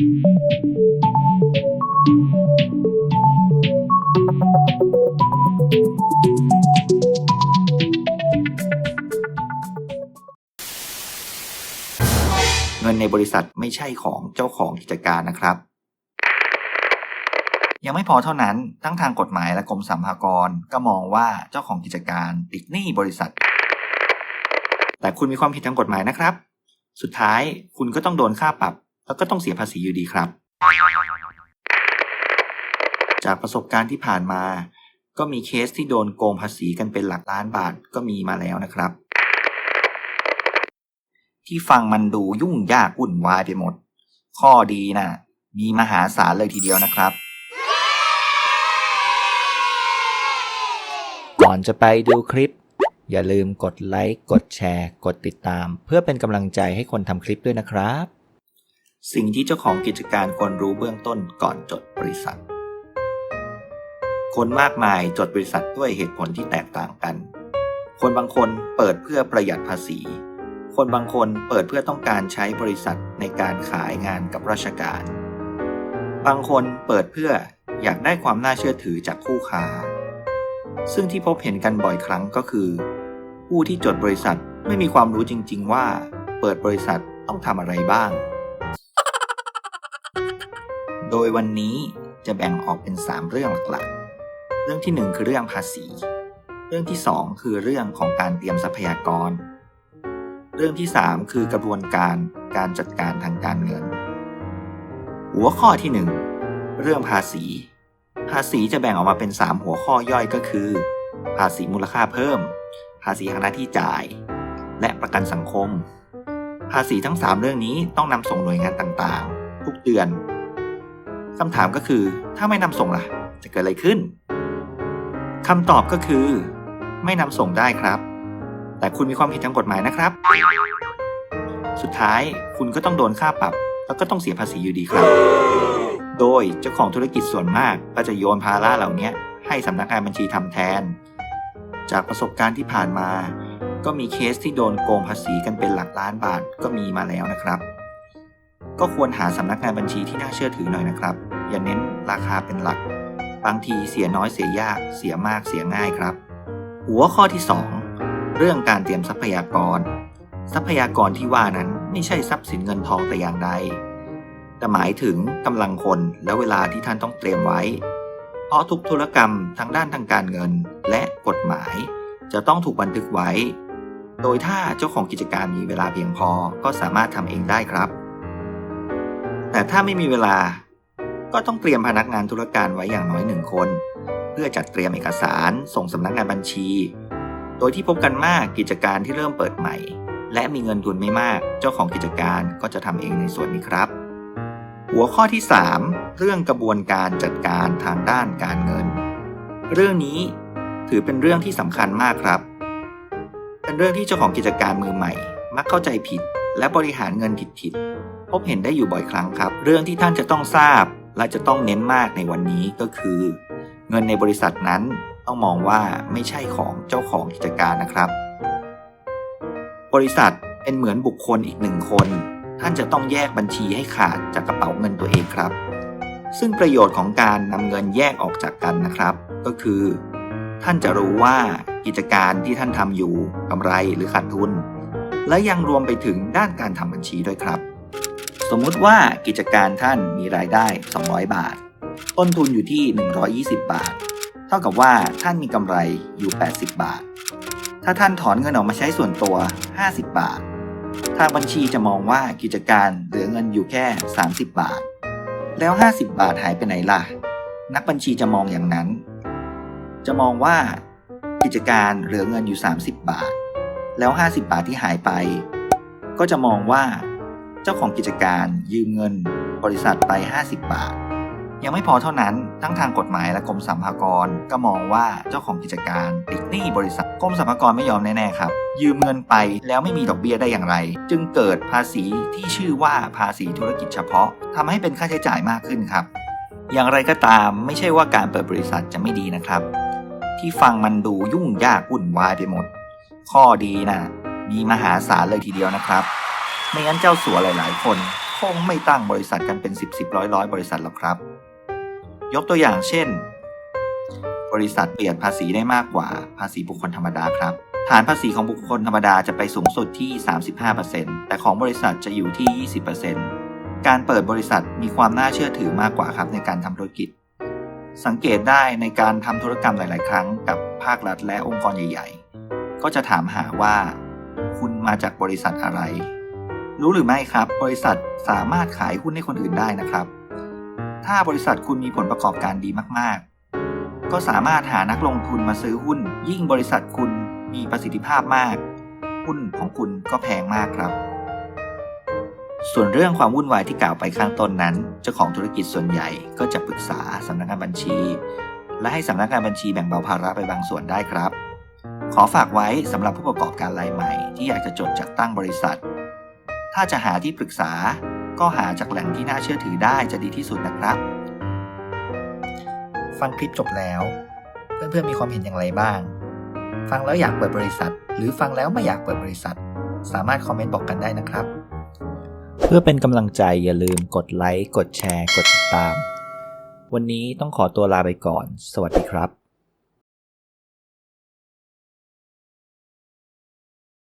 เงินในบริษัทไม่ใช่ของเจ้าของกิจการนะครับ ยังไม่พอเท่านั้นทั้งทางกฎหมายและกรมสรรพากรก็มองว่าเจ้าของกิจการติดหนี้บริษัท แต่คุณมีความผิดทางกฎหมายนะครับ สุดท้ายคุณก็ต้องโดนค่าปรับ แล้วก็ต้องเสียภาษีอยู่ดีครับ จากประสบการณ์ที่ผ่านมา ก็มีเคสที่โดนโกงภาษีกันเป็นหลักล้านบาทก็มีมาแล้วนะครับ ที่ฟังมันดูยุ่งยากวุ่นวายไปหมด ข้อดีนะ่ะ มีมหาศาลเลยทีเดียวนะครับก่อนจะไปดูคลิป อย่าลืมกดไลค์ กดแชร์ กดติดตาม เพื่อเป็นกำลังใจให้คนทำคลิปด้วยนะครับ สิ่งที่เจ้าของกิจการควรรู้เบื้องต้นก่อนจดบริษัท คนมากมายจดบริษัทด้วยเหตุผลที่แตกต่างกัน คนบางคนเปิดเพื่อประหยัดภาษี คนบางคนเปิดเพื่อต้องการใช้บริษัทในการขายงานกับราชการ บางคนเปิดเพื่ออยากได้ความน่าเชื่อถือจากคู่ค้า ซึ่งที่พบเห็นกันบ่อยครั้งก็คือ ผู้ที่จดบริษัทไม่มีความรู้จริง ๆ ว่า เปิดบริษัทต้องทำอะไรบ้าง โดยวันนี้จะแบ่งออกเป็น 3 เรื่องหลักๆเรื่องที่ 1 คือเรื่องภาษี เรื่องที่ 2 คือเรื่องของการเตรียมทรัพยากร เรื่องที่ 3 คือกระบวนการการจัดการทางการเงิน หัวข้อที่ 1 เรื่องภาษี ภาษีจะแบ่งออกมาเป็น 3 หัวข้อย่อยก็คือ ภาษีมูลค่าเพิ่ม ภาษีทางหน้าที่จ่าย และประกันสังคม ภาษีทั้ง 3 เรื่องนี้ต้องนำส่งหน่วยงานต่างๆ ทุกเดือน คำถามก็คือ ถ้าไม่นำส่งล่ะ จะเกิดอะไรขึ้นคำตอบก็คือ ไม่นำส่งได้ครับ แต่คุณมีความผิดทางกฎหมายนะครับ สุดท้ายคุณก็ต้องโดนค่าปรับ แล้วก็ต้องเสียภาษีอยู่ดีครับ โดยเจ้าของธุรกิจส่วนมากก็จะโยนภาระเหล่านี้ให้สำนักงานบัญชีทำแทน จากประสบการณ์ที่ผ่านมา ก็มีเคสที่โดนโกงภาษีกันเป็นหลักล้านบาทก็มีมาแล้วนะครับ ก็ควรหาสำนักงานบัญชีที่น่าเชื่อถือหน่อยนะครับ อย่าเน้นราคาเป็นหลัก บางทีเสียน้อยเสียยาก เสียมากเสียง่ายครับ หัวข้อที่ 2 เรื่องการเตรียมทรัพยากร ทรัพยากรที่ว่านั้นไม่ใช่ทรัพย์สินเงินทองแต่อย่างใดแต่หมายถึงกำลังคนและเวลาที่ท่านต้องเตรียมไว้ เพราะทุกธุรกรรมทางด้านทางการเงินและกฎหมาย จะต้องถูกบันทึกไว้ โดยถ้าเจ้าของกิจการมีเวลาเพียงพอก็สามารถทำเองได้ครับ แต่ถ้าไม่มีเวลา ก็ต้องเตรียมพนักงานธุรการไว้อย่างน้อยหนึ่งคน เพื่อจัดเตรียมเอกสาร ส่งสำนักงานบัญชี โดยที่พบกันมากกิจการที่เริ่มเปิดใหม่ และมีเงินทุนไม่มาก เจ้าของกิจการก็จะทำเองในส่วนนี้ครับ หัวข้อที่ 3 เรื่องกระบวนการจัดการทางด้านการเงิน เรื่องนี้ถือเป็นเรื่องที่สำคัญมากครับ เป็นเรื่องที่เจ้าของกิจการมือใหม่ มักเข้าใจผิด และบริหารเงินผิดๆ พบเห็นได้อยู่บ่อยครั้งครับ เรื่องที่ท่านจะต้องทราบและจะต้องเน้นมากในวันนี้ก็คือ เงินในบริษัทนั้นต้องมองว่าไม่ใช่ของเจ้าของกิจการนะครับ บริษัทเป็นเหมือนบุคคลอีกหนึ่งคน ท่านจะต้องแยกบัญชีให้ขาดจากกระเป๋าเงินตัวเองครับ ซึ่งประโยชน์ของการนำเงินแยกออกจากกันนะครับ ก็คือ ท่านจะรู้ว่ากิจการที่ท่านทำอยู่กำไรหรือขาดทุน และยังรวมไปถึงด้านการทำบัญชีด้วยครับ สมมุติว่ากิจการท่านมีรายได้ 200 บาท ต้นทุนอยู่ที่ 120 บาท เท่ากับว่าท่านมีกำไรอยู่ 80 บาท ถ้าท่านถอนเงินออกมาใช้ส่วนตัว 50 บาท ทางบัญชีจะมองว่ากิจการเหลือเงินอยู่แค่ 30 บาท แล้ว 50 บาทหายไปไหนล่ะ นักบัญชีจะมองอย่างนั้น จะมองว่า กิจการเหลือเงินอยู่ 30 บาท แล้ว 50 บาทที่หายไป ก็จะมองว่า เจ้าของกิจการยืมเงิน บริษัทไป 50 บาท ยังไม่พอเท่านั้นทั้งทางกฎหมายและกรมสรรพากรก็มองว่าเจ้าของกิจการติดหนี้บริษัทกรมสรรพากรไม่ยอมแน่ๆครับ ยืมเงินไปแล้วไม่มีดอกเบี้ยได้อย่างไร จึงเกิดภาษีที่ชื่อว่าภาษีธุรกิจเฉพาะทำให้เป็นค่าใช้จ่ายมากขึ้นครับ อย่างไรก็ตามไม่ใช่ว่าการเปิดบริษัทจะไม่ดีนะครับ ที่ฟังมันดูยุ่งยากวุ่นวายไปหมด ข้อดีนะมีมหาศาลเลยทีเดียวนะครับ ไม่งั้นเจ้าสัวหลายๆ คนคงไม่ตั้งบริษัทกันเป็นสิบสิบร้อยร้อยบริษัทหรอกครับ ยกตัวอย่างเช่น บริษัทเปลี่ยนภาษีได้มากกว่าภาษีบุคคลธรรมดาครับ ฐานภาษีของบุคคลธรรมดาจะไปสูงสุดที่ 35%แต่ของบริษัทจะอยู่ที่ 20%การเปิดบริษัทมีความน่าเชื่อถือมากกว่าครับในการทำธุรกิจ สังเกตได้ในการทำธุรกรรมหลาย ๆ ครั้งกับภาครัฐและองค์กรใหญ่ ๆ ก็จะถามหาว่า คุณมาจากบริษัทอะไร รู้หรือไม่ครับ บริษัทสามารถขายหุ้นให้คนอื่นได้นะครับ ถ้าบริษัทคุณมีผลประกอบการดีมากๆ ก็สามารถหานักลงทุนมาซื้อหุ้น ยิ่งบริษัทคุณมีประสิทธิภาพมาก หุ้นของคุณก็แพงมากครับ ส่วนเรื่องความวุ่นวายที่กล่าวไปข้างต้นนั้น เจ้าของธุรกิจส่วนใหญ่ก็จะปรึกษาสำนักงานบัญชี และให้สำนักงานบัญชีแบ่งเบาภาระไปบางส่วนได้ครับ ขอฝากไว้สำหรับผู้ประกอบการรายใหม่ ที่อยากจะจดจัดตั้งบริษัท ถ้าจะหาที่ปรึกษา ก็หาจากแหล่งที่น่าเชื่อถือได้จะดีที่สุดนะครับ ฟังคลิปจบแล้ว เพื่อนๆมีความเห็นอย่างไรบ้าง ฟังแล้วอยากเปิดบริษัท หรือฟังแล้วไม่อยากเปิดบริษัท สามารถคอมเมนต์บอกกันได้นะครับ เพื่อเป็นกำลังใจอย่าลืมกดไลค์กดแชร์ กดติดตาม วันนี้ต้องขอตัวลาไปก่อน สวัสดีครับ